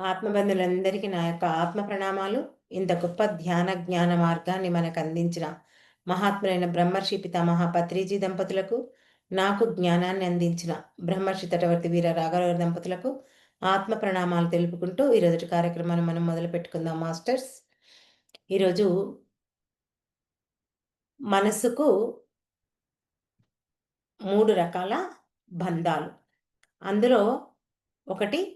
ఆత్మబంధులందరికీ నా యొక్క ఆత్మ ప్రణామాలు. ఇంత గొప్ప ధ్యాన జ్ఞాన మార్గాన్ని మనకు అందించిన మహాత్ములైన బ్రహ్మర్షి పితామహ పత్రిజీ దంపతులకు నాకు జ్ఞానాన్ని అందించిన బ్రహ్మర్షి తటవర్తి వీర రాఘవ దంపతులకు ఆత్మ ప్రణామాలు తెలుపుకుంటూ ఈరోజు కార్యక్రమాన్ని మనం మొదలు పెట్టుకుందాం మాస్టర్స్. ఈరోజు మనసుకు మూడు రకాల బంధాలు. అందులో ఒకటి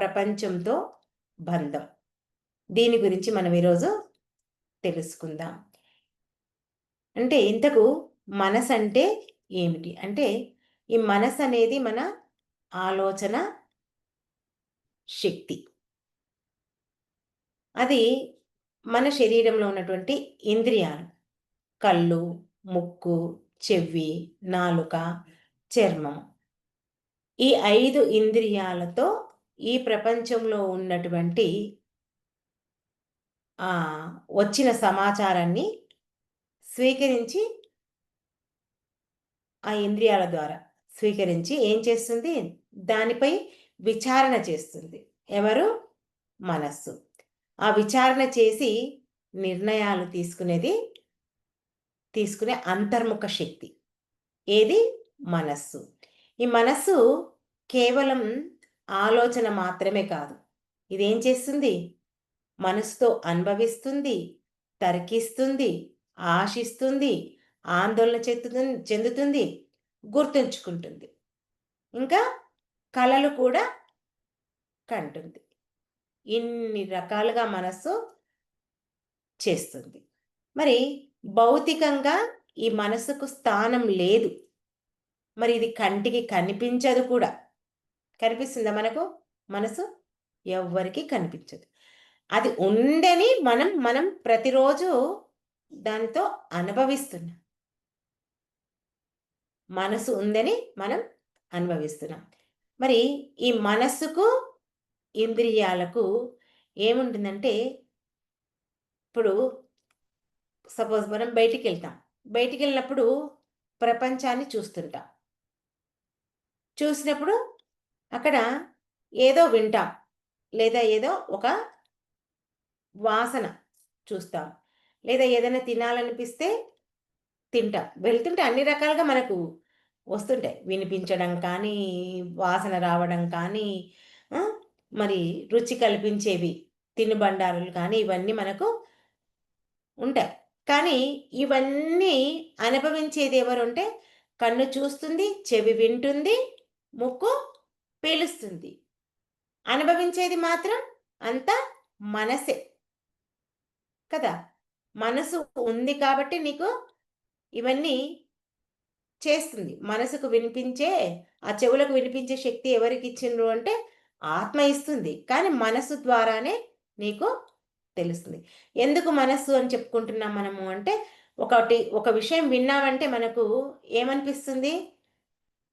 ప్రపంచంతో బంధం. దీని గురించి మనం ఈరోజు తెలుసుకుందాం. అంటే ఇంతకు మనసు అంటే ఏమిటి? అంటే ఈ మనసు అనేది మన ఆలోచన శక్తి. అది మన శరీరంలో ఉన్నటువంటి ఇంద్రియాలు. కళ్ళు ముక్కు చెవి నాలుక చర్మం. ఈ ఐదు ఇంద్రియాలతో ఈ ప్రపంచంలో ఉన్నటువంటి వచ్చిన సమాచారాన్ని స్వీకరించి ఆ ఇంద్రియాల ద్వారా స్వీకరించి ఏం చేస్తుంది? దానిపై విచారణ చేస్తుంది. ఎవరు? మనస్సు. ఆ విచారణ చేసి నిర్ణయాలు తీసుకునేది తీసుకునే అంతర్ముఖ శక్తి. ఏది? మనస్సు. ఈ మనస్సు కేవలం ఆలోచన మాత్రమే కాదు. ఇదేం చేస్తుంది? మనసుతో అనుభవిస్తుంది తర్కిస్తుంది ఆశిస్తుంది ఆందోళన చెందుతుంది చెందుతుంది గుర్తుంచుకుంటుంది. ఇంకా కళలు కూడా కంటుంది. ఇన్ని రకాలుగా మనస్సు చేస్తుంది. మరి భౌతికంగా ఈ మనసుకు స్థానం లేదు. మరి ఇది కంటికి కనిపించదు కూడా. కనిపిస్తుందా మనకు? మనసు ఎవ్వరికి కనిపించదు. అది ఉందని మనం మనం ప్రతిరోజు దానితో అనుభవిస్తున్నాం. మనసు ఉందని మనం అనుభవిస్తున్నాం. మరి ఈ మనస్సుకు ఇంద్రియాలకు ఏముంటుందంటే ఇప్పుడు సపోజ్ మనం బయటికి వెళ్తాం బయటికి వెళ్ళినప్పుడు ప్రపంచాన్ని చూస్తుంటాం. చూసినప్పుడు అక్కడ ఏదో వింటాం లేదా ఏదో ఒక వాసన చూస్తాం లేదా ఏదైనా తినాలనిపిస్తే తింటాం. వెళ్తుంటే అన్ని రకాలుగా మనకు వస్తుంటాయి. వినిపించడం కానీ వాసన రావడం కానీ మరి రుచి కల్పించేవి తినుబండారులు కానీ ఇవన్నీ మనకు ఉంటాయి. కానీ ఇవన్నీ అనుభవించేది ఎవరు ఉంటే కన్ను చూస్తుంది చెవి వింటుంది ముక్కు పేలుస్తుంది. అనుభవించేది మాత్రం అంతా మనసే. కదా? మనసు ఉంది కాబట్టి నీకు ఇవన్నీ చేస్తుంది. మనసుకు వినిపించే ఆ చెవులకు వినిపించే శక్తి ఎవరికి ఇచ్చిండ్రు అంటే ఆత్మ ఇస్తుంది. కానీ మనసు ద్వారానే నీకు తెలుస్తుంది. ఎందుకు మనస్సు అని చెప్పుకుంటున్నాం మనము అంటే ఒకటి ఒక విషయం విన్నామంటే మనకు ఏమనిపిస్తుంది?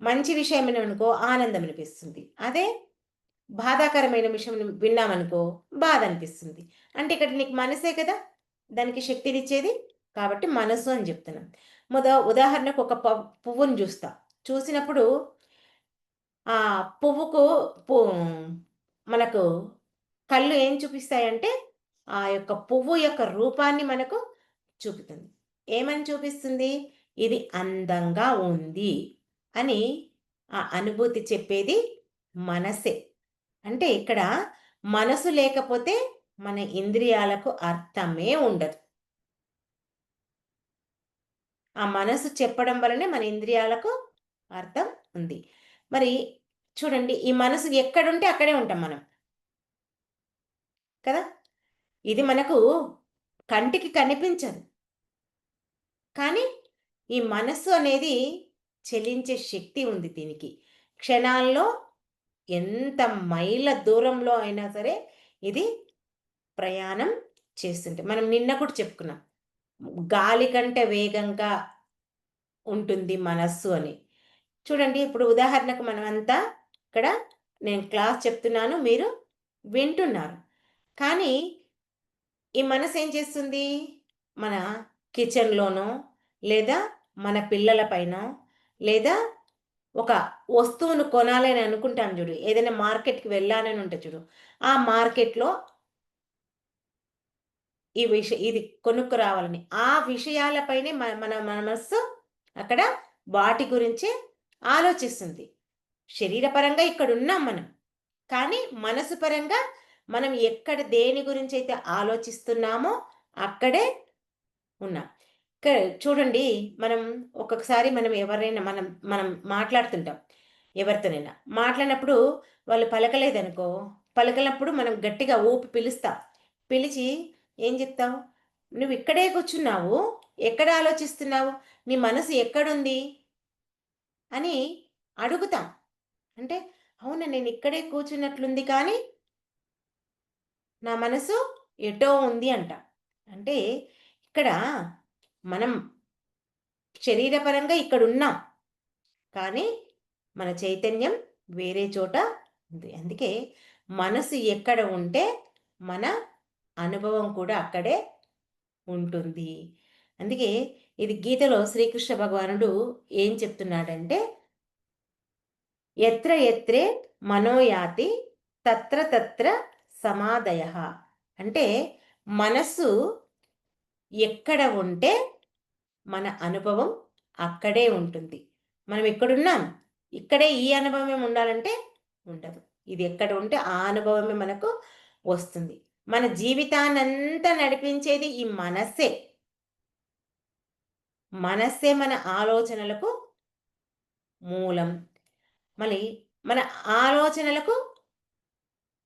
మంచి విషయం అనుకో ఆనందం అనిపిస్తుంది అదే బాధాకరమైన విషయం విన్నామనుకో బాధ అనిపిస్తుంది అంటే ఇక్కడ నీకు మనసే కదా దానికి శక్తినిచ్చేది కాబట్టి మనసు అని చెప్తున్నాం. మొద ఉదాహరణకు ఒక పువ్వును చూస్తా. చూసినప్పుడు ఆ పువ్వుకు మనకు కళ్ళు ఏం చూపిస్తాయంటే ఆ యొక్క పువ్వు యొక్క రూపాన్ని మనకు చూపుతుంది. ఏమని చూపిస్తుంది? ఇది అందంగా ఉంది. అని ఆ అనుభూతి చెప్పేది మనసే. అంటే ఇక్కడ మనసు లేకపోతే మన ఇంద్రియాలకు అర్థమే ఉండదు. ఆ మనసు చెప్పడం వలనే మన ఇంద్రియాలకు అర్థం ఉంది. మరి చూడండి ఈ మనసు ఎక్కడుంటే అక్కడే ఉంటాం మనం. కదా? ఇది మనకు కంటికి కనిపించదు. కానీ ఈ మనస్సు అనేది చెలించే శక్తి ఉంది దీనికి. క్షణాల్లో ఎంత మైళ్ళ దూరంలో అయినా సరే ఇది ప్రయాణం చేస్తుంటే మనం నిన్న కూడా చెప్పుకున్నాం గాలి కంటే వేగంగా ఉంటుంది మనస్సు అని. చూడండి ఇప్పుడు ఉదాహరణకు మనమంతా ఇక్కడ నేను క్లాస్ చెప్తున్నాను మీరు వింటున్నారు. కానీ ఈ మనసు ఏం చేస్తుంది? మన కిచెన్లోనో లేదా మన పిల్లల పైన లేదా ఒక వస్తువును కొనాలి అని అనుకుంటాం చూడు ఏదైనా మార్కెట్కి వెళ్ళాలని ఉంటుంది చూడు ఆ మార్కెట్లో ఈ విష ఇది కొనుక్కు రావాలని. ఆ విషయాలపైనే మన మన మనస్సు అక్కడ వాటి గురించే ఆలోచిస్తుంది. శరీరపరంగా ఇక్కడ ఉన్నాం మనం కానీ మనసు పరంగా మనం ఎక్కడ దేని గురించి అయితే ఆలోచిస్తున్నామో అక్కడే ఉన్నాం. చూడండి మనం ఒక్కొక్కసారి మనం ఎవరైనా మనం మనం మాట్లాడుతుంటాం ఎవరితోనైనా. మాట్లాడినప్పుడు వాళ్ళు పలకలేదనుకో పలకనప్పుడు మనం గట్టిగా ఊపి పిలుస్తాం. పిలిచి ఏం చెప్తావు? నువ్వు ఇక్కడే కూర్చున్నావు? ఎక్కడ ఆలోచిస్తున్నావు? నీ మనసు ఎక్కడుంది? అని అడుగుతాం. అంటే అవునా నేను ఇక్కడే కూర్చున్నట్లుంది కానీ నా మనసు ఎటో ఉంది అంట. అంటే ఇక్కడ మనం శరీరపరంగా ఇక్కడ ఉన్నాం కానీ మన చైతన్యం వేరే చోట ఉంది. అందుకే మనసు ఎక్కడ ఉంటే మన అనుభవం కూడా అక్కడే ఉంటుంది. అందుకే ఇది గీతలో శ్రీకృష్ణ భగవానుడు ఏం చెప్తున్నాడంటే ఎత్ర ఎత్రే మనోయాతి తత్ర తత్ర సమాదయ అంటే మనస్సు ఎక్కడ ఉంటే మన అనుభవం అక్కడే ఉంటుంది. మనం ఎక్కడున్నాం? ఇక్కడే ఈ అనుభవమే ఉండాలంటే ఉండదు. ఇది ఎక్కడ ఉంటే ఆ అనుభవమే మనకు వస్తుంది. మన జీవితాన్నంతా నడిపించేది ఈ మనస్సే. మనస్సే మన ఆలోచనలకు మూలం. మళ్ళీ మన ఆలోచనలకు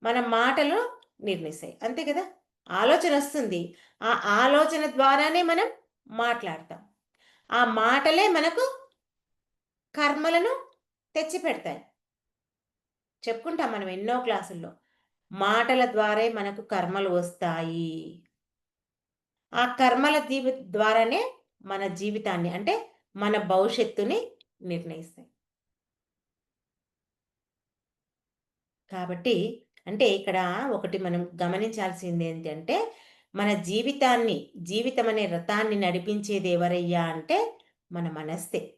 మన మాటలు నిర్ణయిస్తాయి. అంతే కదా? ఆలోచన వస్తుంది. ఆ ఆలోచన ద్వారానే మనం మాట్లాడతాం. ఆ మాటలే మనకు కర్మలను తెచ్చి పెడతాయి చెప్పుకుంటాం మనం ఎన్నో క్లాసుల్లో. మాటల ద్వారా మనకు కర్మలు వస్తాయి. ఆ కర్మల జీవి ద్వారానే మన జీవితాన్ని అంటే మన భవిష్యత్తుని నిర్ణయిస్తాయి. కాబట్టి అంటే ఇక్కడ ఒకటి మనం గమనించాల్సింది ఏంటంటే మన జీవితాన్ని జీవితం అనే రథాన్ని నడిపించేది ఎవరయ్యా అంటే మన మనస్తే.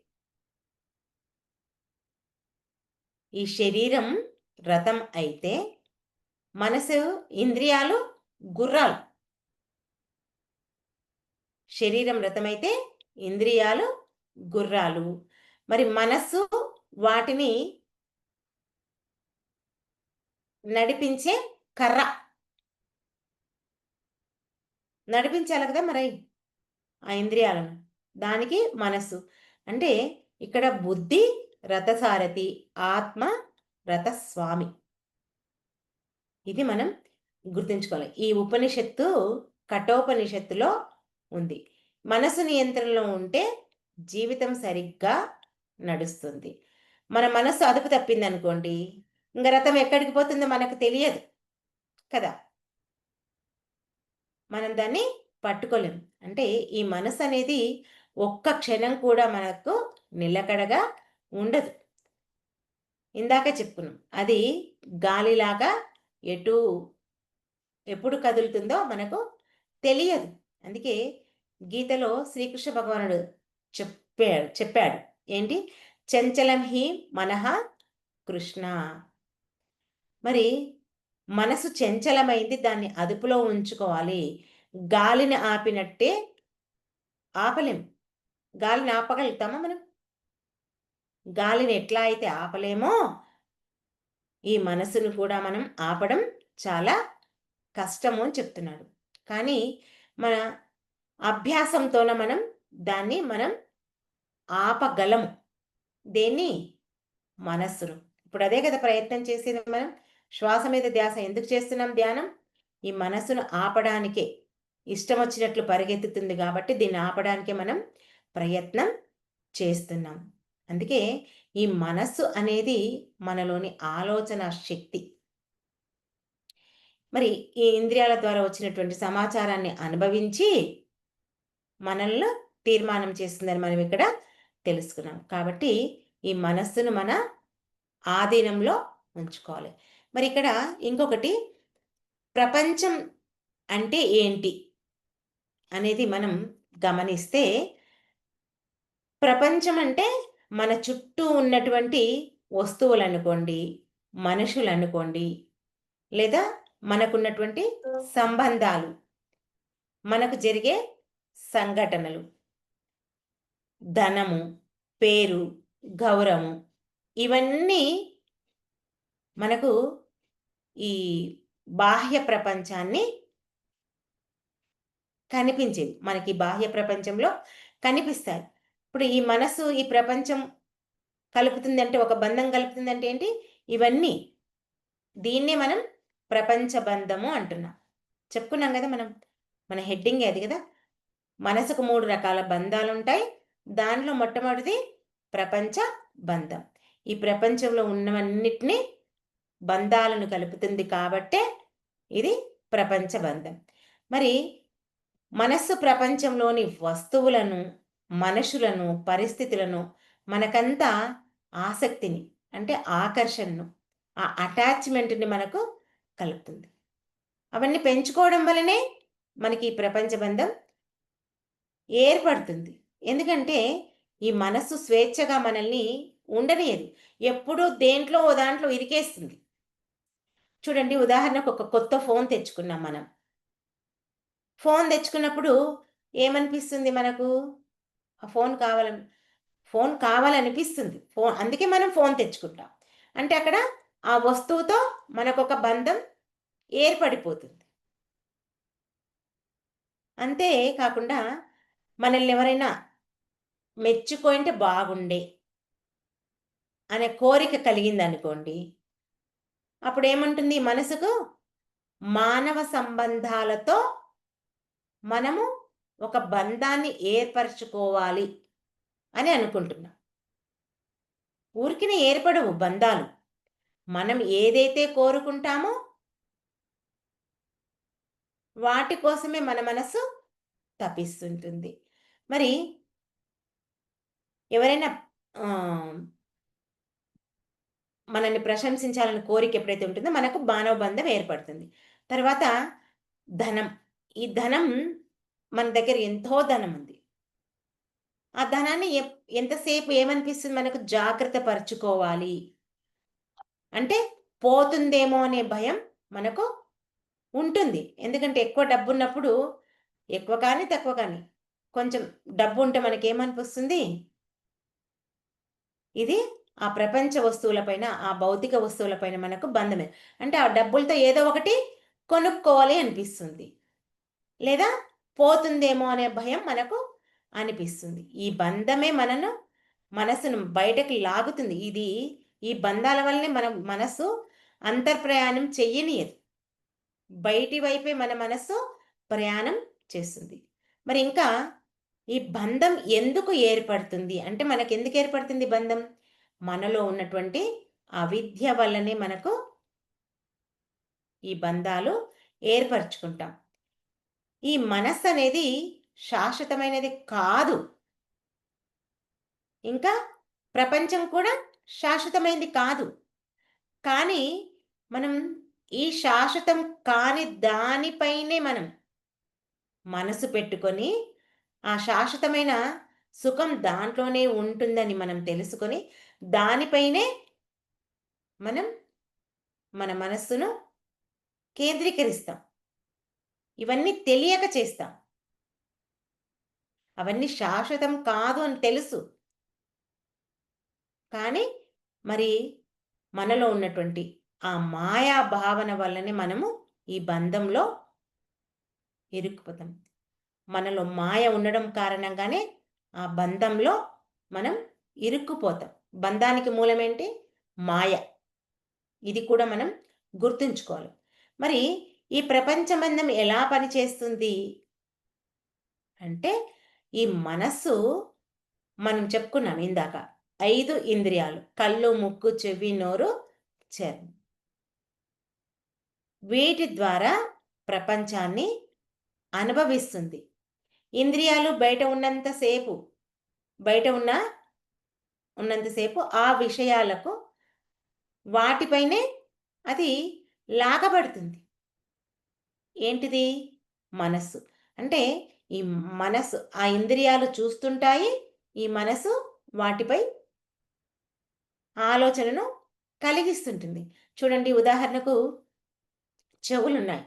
ఈ శరీరం రథం అయితే మనసు ఇంద్రియాలు గుర్రాలు. శరీరం రథమైతే ఇంద్రియాలు గుర్రాలు. మరి మనస్సు వాటిని నడిపించే కర్ర. నడిపించాలి కదా మరి ఆ ఇంద్రియాలను. దానికి మనస్సు. అంటే ఇక్కడ బుద్ధి రథసారథి ఆత్మ రథస్వామి. ఇది మనం గుర్తుంచుకోవాలి. ఈ ఉపనిషత్తు కఠోపనిషత్తులో ఉంది. మనసు నియంత్రణలో ఉంటే జీవితం సరిగ్గా నడుస్తుంది. మన మనసు అదుపు తప్పింది అనుకోండి ఇంక రథం ఎక్కడికి పోతుందో మనకు తెలియదు కదా. మనం దాన్ని పట్టుకోలేం. అంటే ఈ మనసు అనేది ఒక్క క్షణం కూడా మనకు నిలకడగా ఉండదు. ఇందాక చెప్పుకున్నాం. అది గాలిలాగా ఎటు ఎప్పుడు కదులుతుందో మనకు తెలియదు. అందుకే గీతలో శ్రీకృష్ణ భగవానుడు చెప్పాడు చెప్పాడు. ఏంటి? చంచలం హి మనహ కృష్ణ. మరి మనసు చంచలమైంది దాన్ని అదుపులో ఉంచుకోవాలి. గాలిని ఆపినట్టే ఆపలేం. గాలిని ఆపగలుగుతామా మనం? గాలిని ఎట్లా అయితే ఆపలేమో ఈ మనసును కూడా మనం ఆపడం చాలా కష్టము అని చెప్తున్నాడు. కానీ మన అభ్యాసంతోన మనం దాన్ని మనం ఆపగలము. దేన్ని? మనస్సును. ఇప్పుడు అదే కదా ప్రయత్నం చేసేది మనం. శ్వాస మీద ధ్యాస ఎందుకు చేస్తున్నాం ధ్యానం? ఈ మనసును ఆపడానికే. ఇష్టం వచ్చినట్లు పరిగెత్తుతుంది కాబట్టి దీన్ని ఆపడానికే మనం ప్రయత్నం చేస్తున్నాం. అందుకే ఈ మనస్సు అనేది మనలోని ఆలోచన శక్తి. మరి ఈ ఇంద్రియాల ద్వారా వచ్చినటువంటి సమాచారాన్ని అనుభవించి మనల్లో తీర్మానం చేస్తుందని మనం ఇక్కడ తెలుసుకున్నాం. కాబట్టి ఈ మనస్సును మన ఆధీనంలో ఉంచుకోవాలి. మరి ఇక్కడ ఇంకొకటి ప్రపంచం అంటే ఏంటి అనేది మనం గమనిస్తే ప్రపంచం అంటే మన చుట్టూ ఉన్నటువంటి వస్తువులు అనుకోండి మనుషులు అనుకోండి లేదా మనకున్నటువంటి సంబంధాలు మనకు జరిగే సంఘటనలు. ధనము పేరు గౌరవం ఇవన్నీ మనకు ఈ బాహ్య ప్రపంచాన్ని కనిపించేది మనకి బాహ్య ప్రపంచంలో కనిపిస్తాయి. ఇప్పుడు ఈ మనసు ఈ ప్రపంచం కలుపుతుందంటే ఒక బంధం కలుపుతుందంటే ఏంటి? ఇవన్నీ దీన్నే మనం ప్రపంచ బంధము అంటున్నాం. చెప్పుకున్నాం కదా మనం. మన హెడ్డింగ్ అది కదా. మనసుకు మూడు రకాల బంధాలు ఉంటాయి. దానిలో మొట్టమొదటిది ప్రపంచ బంధం. ఈ ప్రపంచంలో ఉన్నవన్నిటినీ బంధాలను కలుపుతుంది కాబట్టే ఇది ప్రపంచ బంధం మరి మనస్సు ప్రపంచంలోని వస్తువులను మనుషులను పరిస్థితులను మనకంతా ఆసక్తిని అంటే ఆకర్షణను ఆ అటాచ్మెంట్ని మనకు కలుపుతుంది. అవన్నీ పెంచుకోవడం వల్లనే మనకి ఈ ప్రపంచ బంధం ఏర్పడుతుంది. ఎందుకంటే ఈ మనస్సు స్వేచ్ఛగా మనల్ని ఉండనియదు. ఎప్పుడూ దేంట్లో ఓ దాంట్లో ఇరికేస్తుంది. చూడండి ఉదాహరణకు ఒక కొత్త ఫోన్ తెచ్చుకున్నాం మనం. ఫోన్ తెచ్చుకున్నప్పుడు ఏమనిపిస్తుంది మనకు? ఆ ఫోన్ కావాలని ఫోన్ కావాలనిపిస్తుంది. ఫోన్ అందుకే మనం ఫోన్ తెచ్చుకుంటాం. అంటే అక్కడ ఆ వస్తువుతో మనకు ఒక బంధం ఏర్పడిపోతుంది. అంతే కాకుండా మనల్ని ఎవరైనా మెచ్చుకుంటే బాగుండే అనే కోరిక కలిగింది అనుకోండి అప్పుడు ఏమంటుంది మనసుకు? మానవ సంబంధాలతో మనము ఒక బంధాన్ని ఏర్పరచుకోవాలి అని అనుకుంటున్నాం. ఊరికినే ఏర్పడవు బంధాలు. మనం ఏదైతే కోరుకుంటామో వాటి కోసమే మన మనసు తపిస్తుంటుంది మరి ఎవరైనా మనల్ని ప్రశంసించాలని కోరిక ఎప్పుడైతే ఉంటుందో మనకు మానవ బంధం ఏర్పడుతుంది. తర్వాత ధనం. ఈ ధనం మన దగ్గర ఎంతో ధనం ఉంది. ఆ ధనాన్ని ఎంతసేపు ఏమనిపిస్తుంది మనకు? జాగ్రత్త పరుచుకోవాలి. అంటే పోతుందేమో అనే భయం మనకు ఉంటుంది. ఎందుకంటే ఎక్కువ డబ్బు ఉన్నప్పుడు ఎక్కువ కానీ తక్కువ కానీ కొంచెం డబ్బు ఉంటే మనకేమనిపిస్తుంది? ఇది ఆ ప్రపంచ వస్తువులపైన ఆ భౌతిక వస్తువులపైన మనకు బంధమే. అంటే ఆ డబ్బులతో ఏదో ఒకటి కొనుక్కోవాలి అనిపిస్తుంది. లేదా పోతుందేమో అనే భయం మనకు అనిపిస్తుంది. ఈ బంధమే మనను మనసును బయటకు లాగుతుంది. ఇది ఈ బంధాల వల్లనే మన మనసు అంతర్ప్రయాణం చెయ్యనియదు. బయటి వైపే మన మనసు ప్రయాణం చేస్తుంది. మరి ఇంకా ఈ బంధం ఎందుకు ఏర్పడుతుంది? అంటే మనకు ఎందుకు ఏర్పడుతుంది బంధం? మనలో ఉన్నటువంటి అవిద్య వల్లనే మనకు ఈ బంధాలు ఏర్పరచుకుంటాం. ఈ మనస్సు అనేది శాశ్వతమైనది కాదు. ఇంకా ప్రపంచం కూడా శాశ్వతమైనది కాదు. కానీ మనం ఈ శాశ్వతం కాని దానిపైనే మనం మనసు పెట్టుకొని ఆ శాశ్వతమైన సుఖం దాంట్లోనే ఉంటుందని మనం తెలుసుకొని దానిపైనే మనం మన మనస్సును కేంద్రీకరిస్తాం. ఇవన్నీ తెలియక చేస్తాం. అవన్నీ శాశ్వతం కాదు అని తెలుసు. కానీ మరి మనలో ఉన్నటువంటి ఆ మాయా భావన వల్లనే మనము ఈ బంధంలో ఇరుక్కుపోతాం. మనలో మాయ ఉండడం కారణంగానే ఆ బంధంలో మనం ఇరుక్కుపోతాం. బంధానికి మూలమేంటి? మాయ. ఇది కూడా మనం గుర్తుంచుకోవాలి. మరి ఈ ప్రపంచబంధం ఎలా పనిచేస్తుంది? అంటే ఈ మనస్సు మనం చెప్పుకున్నాం ఇందాక ఐదు ఇంద్రియాలు కళ్ళు ముక్కు చెవి నోరు చర్మం వీటి ద్వారా ప్రపంచాన్ని అనుభవిస్తుంది. ఇంద్రియాలు బయట ఉన్నంతసేపు బయట ఉన్న ఉన్నంతసేపు ఆ విషయాలకు వాటిపైనే అది లాగబడుతుంది. ఏంటిది? మనస్సు. అంటే ఈ మనస్సు ఆ ఇంద్రియాలు చూస్తుంటాయి ఈ మనసు వాటిపై ఆలోచనను కలిగిస్తుంటుంది. చూడండి ఉదాహరణకు చెవులు ఉన్నాయి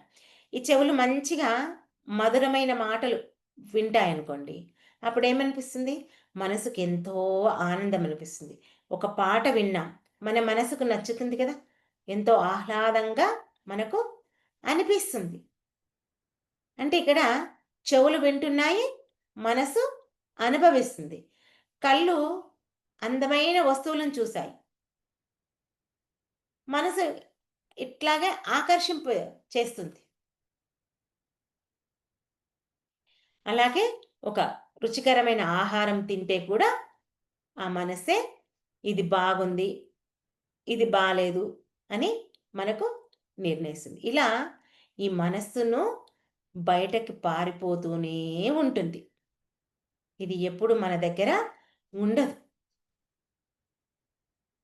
ఈ చెవులు మంచిగా మధురమైన మాటలు వింటాయనుకోండి. అప్పుడు ఏమనిపిస్తుంది మనసుకు ఎంతో ఆనందం అనిపిస్తుంది ఒక పాట విన్నాం. మన మనసుకు నచ్చుతుంది కదా? ఎంతో ఆహ్లాదంగా మనకు అనిపిస్తుంది. అంటే ఇక్కడ చెవులు వింటున్నాయి మనసు అనుభవిస్తుంది. కళ్ళు అందమైన వస్తువులను చూశాయి. మనసు ఇట్లాగే ఆకర్షింప చేస్తుంది. అలాగే ఒక రుచికరమైన ఆహారం తింటే కూడా ఆ మనసే ఇది బాగుంది ఇది బాలేదు అని మనకు నిర్ణయిస్తుంది. ఇలా ఈ మనస్సును బయటకి పారిపోతూనే ఉంటుంది. ఇది ఎప్పుడు మన దగ్గర ఉండదు.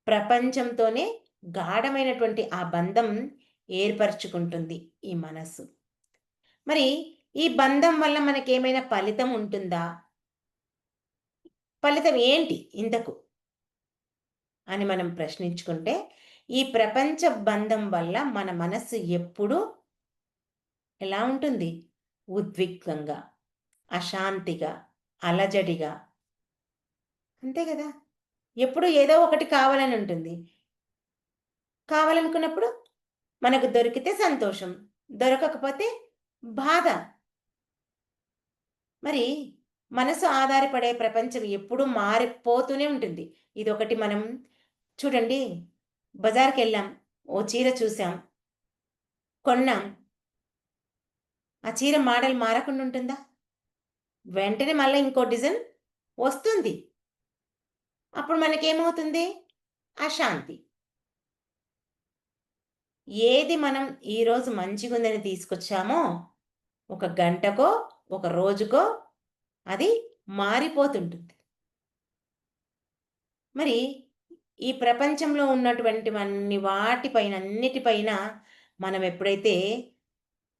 ప్రపంచంతోనే గాఢమైనటువంటి ఆ బంధం ఏర్పరచుకుంటుంది ఈ మనస్సు. మరి ఈ బంధం వల్ల మనకేమైనా ఫలితం ఉంటుందా? ఫలితం ఏంటి ఇంతకు? అని మనం ప్రశ్నించుకుంటే ఈ ప్రపంచ బంధం వల్ల మన మనస్సు ఎప్పుడూ ఎలా ఉంటుంది? ఉద్విగ్నంగా అశాంతిగా అలజడిగా. అంతే కదా? ఎప్పుడు ఏదో ఒకటి కావాలని ఉంటుంది. కావాలనుకున్నప్పుడు మనకు దొరికితే సంతోషం దొరకకపోతే బాధ. మరి మనసు ఆధారపడే ప్రపంచం ఎప్పుడూ మారిపోతూనే ఉంటుంది. ఇది ఒకటి మనం చూడండి బజార్కి వెళ్ళాం ఓ చీర చూసాం కొన్నాం. ఆ చీర మోడల్ మారకుండా ఉంటుందా? వెంటనే మళ్ళీ ఇంకో డిజైన్ వస్తుంది. అప్పుడు మనకేమవుతుంది? అశాంతి ఏది మనం ఈరోజు మంచిగుందని తీసుకొచ్చామో ఒక గంటకో ఒక రోజుకో అది మారిపోతుంటుంది. మరి ఈ ప్రపంచంలో ఉన్నటువంటివన్నీ వాటిపైన అన్నిటిపైన మనం ఎప్పుడైతే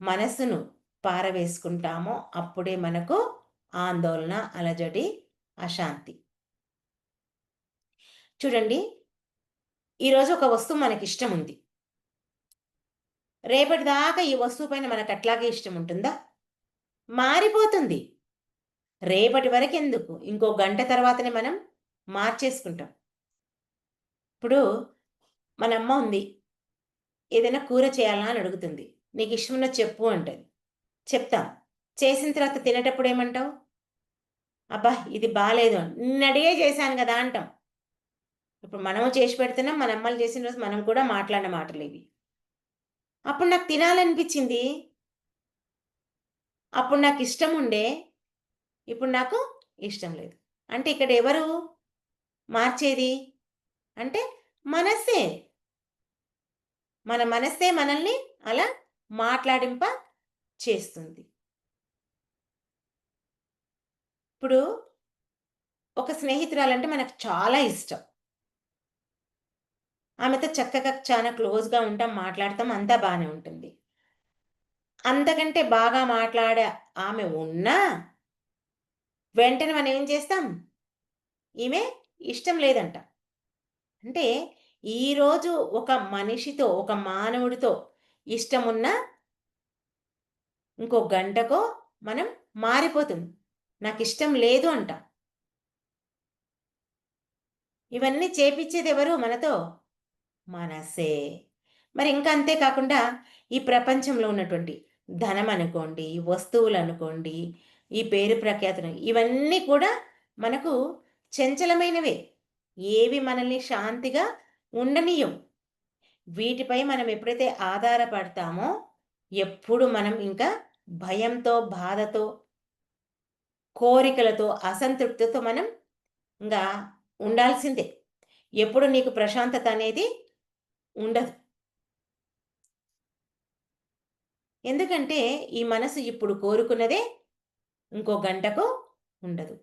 మనస్సును పారవేసుకుంటామో అప్పుడే మనకు ఆందోళన అలజడి అశాంతి. చూడండి ఈరోజు ఒక వస్తువు మనకి ఇష్టం ఉంది రేపటి దాకా ఈ వస్తువు పైన మనకు అట్లాగే ఇష్టం ఉంటుందా మారిపోతుంది. రేపటి వరకు ఎందుకు ఇంకో గంట తర్వాతనే మనం మార్చేసుకుంటాం. ఇప్పుడు మన అమ్మ ఉంది. ఏదైనా కూర చేయాలా అని అడుగుతుంది. నీకు ఇష్టమున్న చెప్పు అంటది. చెప్తాం. చేసిన తర్వాత తినేటప్పుడు ఏమంటావు? అబ్బా ఇది బాగాలేదు నిన్న అడిగే చేశాను కదా అంటాం. ఇప్పుడు మనము చేసి పెడుతున్నాం మన అమ్మలు చేసిన రోజు మనం కూడా మాట్లాడిన మాటలు ఇవి. అప్పుడు నాకు తినాలనిపించింది. అప్పుడు నాకు ఇష్టం ఉండే ఇప్పుడు నాకు ఇష్టం లేదు. అంటే ఇక్కడ ఎవరు? మార్చేది? అంటే మనస్సే. మన మనస్సే మనల్ని అలా మాట్లాడింప చేస్తుంది. ఇప్పుడు ఒక స్నేహితురాలంటే మనకు చాలా ఇష్టం. ఆమెతో చక్కగా చాలా క్లోజ్గా ఉంటాం మాట్లాడతాం అంతా బాగానే ఉంటుంది. అంతకంటే బాగా మాట్లాడే ఆమె ఉన్నా వెంటనే మనం ఏం చేస్తాం? ఈమె ఇష్టం లేదంట. అంటే ఈరోజు ఒక మనిషితో ఒక మానవుడితో ఇష్టం ఇంకో గంటకో మనం మారిపోతుంది. నాకు ఇష్టం లేదు అంట. ఇవన్నీ చేపించేది ఎవరు మనతో మనసే. మరి ఇంకా అంతేకాకుండా ఈ ప్రపంచంలో ఉన్నటువంటి ధనం అనుకోండి వస్తువులు అనుకోండి ఈ పేరు ప్రఖ్యాతులు. ఇవన్నీ కూడా మనకు చంచలమైనవే. ఏవి మనల్ని శాంతిగా ఉండనీయం. వీటిపై మనం ఎప్పుడైతే ఆధారపడతామో ఎప్పుడు మనం ఇంకా భయంతో బాధతో కోరికలతో అసంతృప్తితో మనం ఇంకా ఉండాల్సిందే. ఎప్పుడు నీకు ప్రశాంతత అనేది ఉండదు. ఎందుకంటే ఈ మనసు ఇప్పుడు కోరుకున్నదే ఇంకో గంటకు ఉండదు.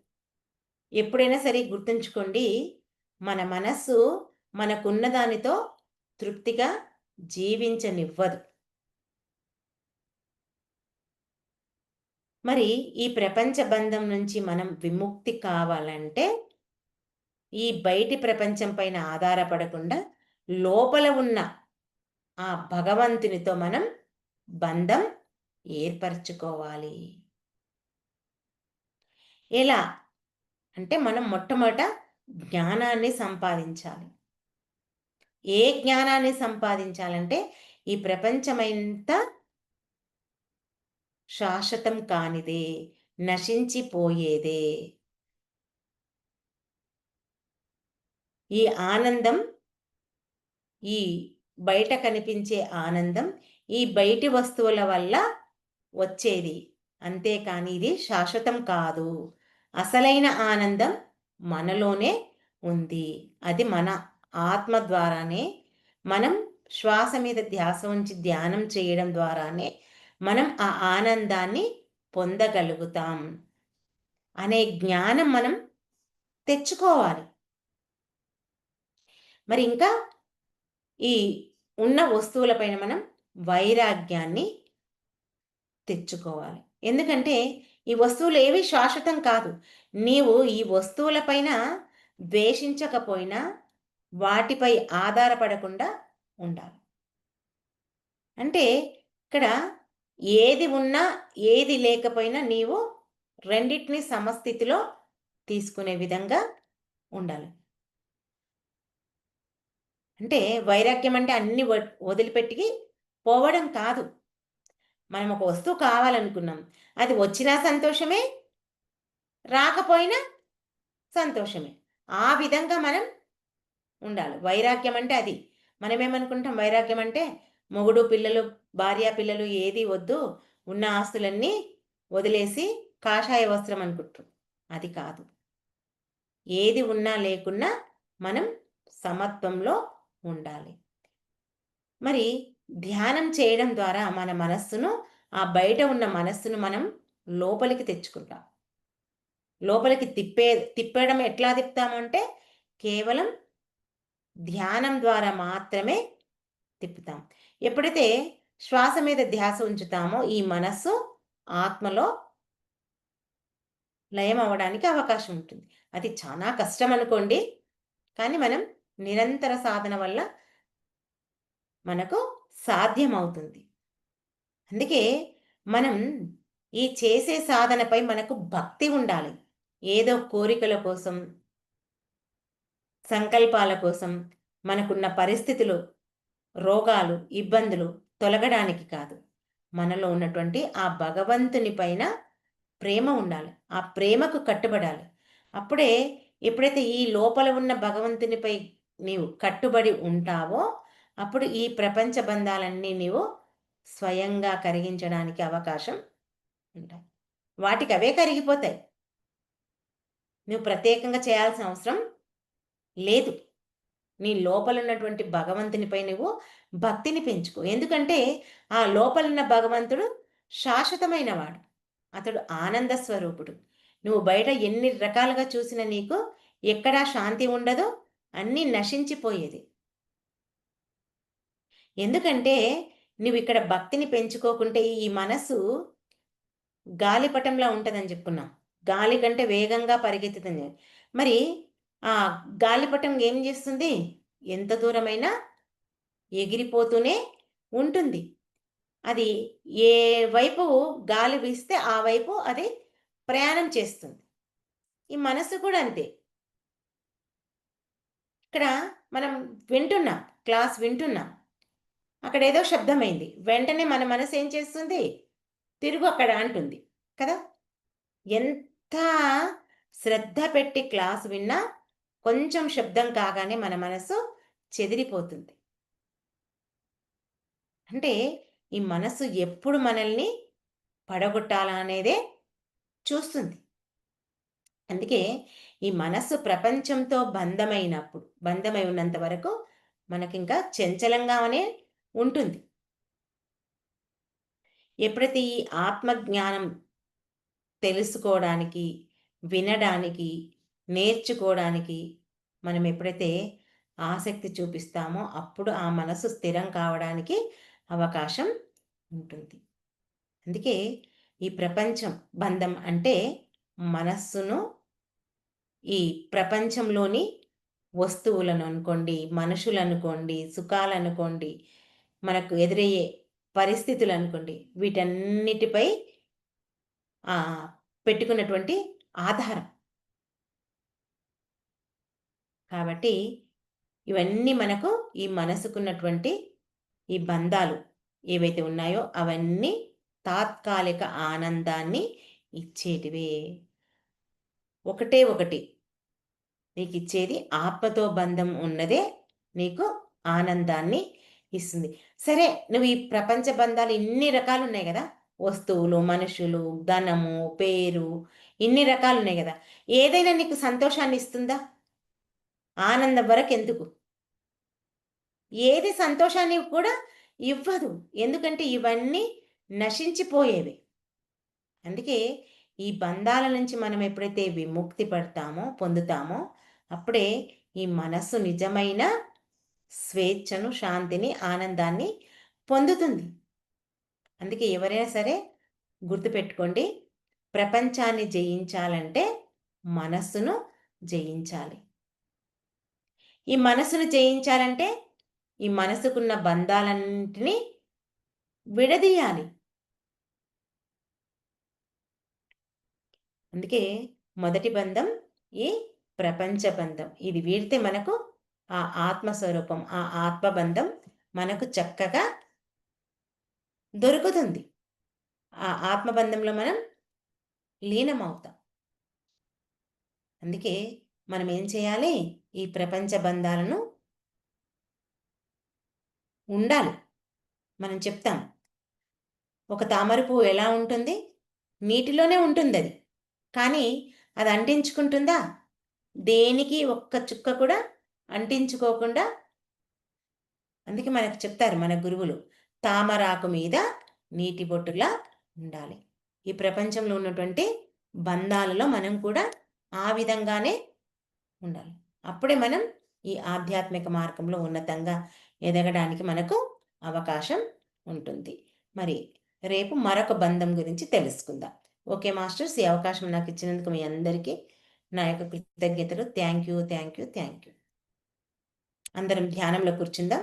ఎప్పుడైనా సరే గుర్తుంచుకోండి మన మనస్సు మనకున్న దానితో తృప్తిగా జీవించనివ్వదు. మరి ఈ ప్రపంచ బంధం నుంచి మనం విముక్తి కావాలంటే ఈ బయటి ప్రపంచం పైన ఆధారపడకుండా లోపల ఉన్న ఆ భగవంతునితో మనం బంధం ఏర్పరచుకోవాలి. ఎలా? అంటే మనం మొట్టమొదట జ్ఞానాన్ని సంపాదించాలి. ఏ జ్ఞానాన్ని సంపాదించాలంటే ఈ ప్రపంచమైంత శాశ్వతం కానిదే నశించిపోయేదే. ఈ ఆనందం ఈ బయట కనిపించే ఆనందం ఈ బయటి వస్తువుల వల్ల వచ్చేది. అంతేకాని ఇది శాశ్వతం కాదు. అసలైన ఆనందం మనలోనే ఉంది. అది మన ఆత్మ ద్వారానే మనం శ్వాస మీద ధ్యాస ఉంచి ధ్యానం చేయడం ద్వారానే మనం ఆ ఆనందాన్ని పొందగలుగుతాం. అనే జ్ఞానం మనం తెచ్చుకోవాలి. మరి ఇంకా ఈ ఉన్న వస్తువులపైన మనం వైరాగ్యాన్ని తెచ్చుకోవాలి. ఎందుకంటే ఈ వస్తువులు ఏవి శాశ్వతం కాదు. నీవు ఈ వస్తువులపైన ద్వేషించకపోయినా వాటిపై ఆధారపడకుండా ఉండాలి. అంటే ఇక్కడ ఏది ఉన్నా ఏది లేకపోయినా నీవు రెండింటిని సమస్థితిలో తీసుకునే విధంగా ఉండాలి. అంటే వైరాగ్యం అంటే అన్ని వదిలిపెట్టి పోవడం కాదు. మనం ఒక వస్తువు కావాలనుకున్నాం. అది వచ్చినా సంతోషమే రాకపోయినా సంతోషమే. ఆ విధంగా మనం ఉండాలి. వైరాగ్యం అంటే అది. మనమేమనుకుంటాం? వైరాగ్యం అంటే మొగుడు పిల్లలు భార్య పిల్లలు ఏది వద్దు ఉన్న ఆస్తులన్నీ వదిలేసి కాషాయ వస్త్రం అనుకుంటాం. అది కాదు. ఏది ఉన్నా లేకున్నా మనం సమత్వంలో ఉండాలి. మరి ధ్యానం చేయడం ద్వారా మన మనస్సును ఆ బయట ఉన్న మనస్సును మనం లోపలికి తెచ్చుకుంటాం. లోపలికి తిప్పే తిప్పడం ఎట్లా తిప్పుతామంటే కేవలం ధ్యానం ద్వారా మాత్రమే తిప్పుతాం. ఎప్పుడైతే శ్వాస మీద ధ్యాస ఉంచుతామో ఈ మనస్సు ఆత్మలో లయం అవ్వడానికి అవకాశం ఉంటుంది. అది చాలా కష్టం అనుకోండి కానీ మనం నిరంతర సాధన వల్ల మనకు సాధ్యమవుతుంది. అందుకే మనం ఈ చేసే సాధనపై మనకు భక్తి ఉండాలి. ఏదో కోరికల కోసం సంకల్పాల కోసం మనకున్న పరిస్థితులు రోగాలు ఇబ్బందులు తొలగడానికి కాదు. మనలో ఉన్నటువంటి ఆ భగవంతుని పైన ప్రేమ ఉండాలి. ఆ ప్రేమకు కట్టుబడాలి. అప్పుడే ఎప్పుడైతే ఈ లోపల ఉన్న భగవంతునిపై నీవు కట్టుబడి ఉంటావో అప్పుడు ఈ ప్రపంచ బంధాలన్నీ నీవు స్వయంగా కరిగించడానికి అవకాశం ఉంటాయి. వాటికి అవే కరిగిపోతాయి. నువ్వు ప్రత్యేకంగా చేయాల్సిన అవసరం లేదు. నీ లోపల ఉన్నటువంటి భగవంతునిపై నువ్వు భక్తిని పెంచుకో. ఎందుకంటే ఆ లోపలున్న భగవంతుడు శాశ్వతమైన వాడు అతడు ఆనంద స్వరూపుడు. నువ్వు బయట ఎన్ని రకాలుగా చూసినా నీకు ఎక్కడా శాంతి ఉండదో. అన్నీ నశించిపోయేది. ఎందుకంటే నువ్వు ఇక్కడ భక్తిని పెంచుకోకుంటే ఈ మనసు గాలిపటంలా ఉంటుందని చెప్పుకున్నాం. గాలి కంటే వేగంగా పరిగెత్తుతుంది. మరి ఆ గాలిపటం ఏం చేస్తుంది? ఎంత దూరమైనా ఎగిరిపోతూనే ఉంటుంది. అది ఏ వైపు గాలి వీస్తే ఆ వైపు అది ప్రయాణం చేస్తుంది. ఈ మనసు కూడా అంతే. ఇక్కడ మనం వింటున్నాం క్లాస్ వింటున్నాం. అక్కడ ఏదో శబ్దమైంది. వెంటనే మన మనసు ఏం చేస్తుంది? తిరుగు అక్కడ అంటుంది. కదా? ఎంత శ్రద్ధ పెట్టి క్లాస్ విన్నా కొంచెం శబ్దం కాగానే మన మనసు చెదిరిపోతుంది. అంటే ఈ మనసు ఎప్పుడు మనల్ని పడగొట్టాలా అనేదే చూస్తుంది. అందుకే ఈ మనస్సు ప్రపంచంతో బంధమైనప్పుడు బంధమై ఉన్నంత వరకు మనకింకా చంచలంగానే ఉంటుంది. ఎప్పుడైతే ఈ ఆత్మజ్ఞానం తెలుసుకోవడానికి వినడానికి నేర్చుకోవడానికి మనం ఎప్పుడైతే ఆసక్తి చూపిస్తామో అప్పుడు ఆ మనసు స్థిరం కావడానికి అవకాశం ఉంటుంది. అందుకే ఈ ప్రపంచం బంధం అంటే మనస్సును ఈ ప్రపంచంలోని వస్తువులను అనుకోండి మనుషులు అనుకోండి సుఖాలు అనుకోండి మనకు ఎదురయ్యే పరిస్థితులు అనుకోండి. వీటన్నిటిపై పెట్టుకున్నటువంటి ఆధారం. కాబట్టి ఇవన్నీ మనకు ఈ మనసుకున్నటువంటి ఈ బంధాలు ఏవైతే ఉన్నాయో అవన్నీ తాత్కాలిక ఆనందాన్ని ఇచ్చేటివే. ఒకటే ఒకటి. నీకు ఇచ్చేది ఆత్మతో బంధం ఉన్నదే నీకు ఆనందాన్ని ఇస్తుంది. సరే నువ్వు ఈ ప్రపంచ బంధాలు ఇన్ని రకాలు ఉన్నాయి కదా? వస్తువులు మనుషులు ధనము పేరు ఇన్ని రకాలు ఉన్నాయి కదా? ఏదైనా నీకు సంతోషాన్ని ఇస్తుందా? ఆనందం వరకు ఎందుకు? ఏది సంతోషాన్ని కూడా ఇవ్వదు. ఎందుకంటే ఇవన్నీ నశించిపోయేవి. అందుకే ఈ బంధాల నుంచి మనం ఎప్పుడైతే విముక్తి పడతామో పొందుతామో అప్పుడే ఈ మనస్సు నిజమైన స్వేచ్ఛను శాంతిని ఆనందాన్ని పొందుతుంది. అందుకే ఎవరైనా సరే గుర్తుపెట్టుకోండి ప్రపంచాన్ని జయించాలంటే మనస్సును జయించాలి. ఈ మనసును జయించాలంటే ఈ మనసుకున్న బంధాలన్నింటినీ విడదీయాలి. అందుకే మొదటి బంధం ఈ ప్రపంచ బంధం. ఇది వీడితే మనకు ఆ ఆత్మస్వరూపం ఆ ఆత్మబంధం మనకు చక్కగా దొరుకుతుంది. ఆ ఆత్మబంధంలో మనం లీనమవుతాం. అందుకే మనం ఏం చేయాలి? ఈ ప్రపంచ బంధాలను ఉండాలి. మనం చెప్తాం ఒక తామర పువ్వు ఎలా ఉంటుంది? నీటిలోనే ఉంటుంది అది. కానీ అది అంటించుకుంటుందా? దేనికి ఒక్క చుక్క కూడా అంటించుకోకుండా అందుకే మనకు చెప్తారు మన గురువులు తామరాకు మీద నీటి బొట్టులా ఉండాలి. ఈ ప్రపంచంలో ఉన్నటువంటి బంధాలలో మనం కూడా ఆ విధంగానే ఉండాలి. అప్పుడే మనం ఈ ఆధ్యాత్మిక మార్గంలో ఉన్నతంగా ఎదగడానికి మనకు అవకాశం ఉంటుంది. మరి రేపు మరొక బంధం గురించి తెలుసుకుందాం. ఓకే మాస్టర్స్ ఈ అవకాశం నాకు ఇచ్చినందుకు మీ అందరికీ నా యొక్క కృతజ్ఞతలు. Thank you thank you thank you. అందరం ధ్యానంలో కూర్చుందాం.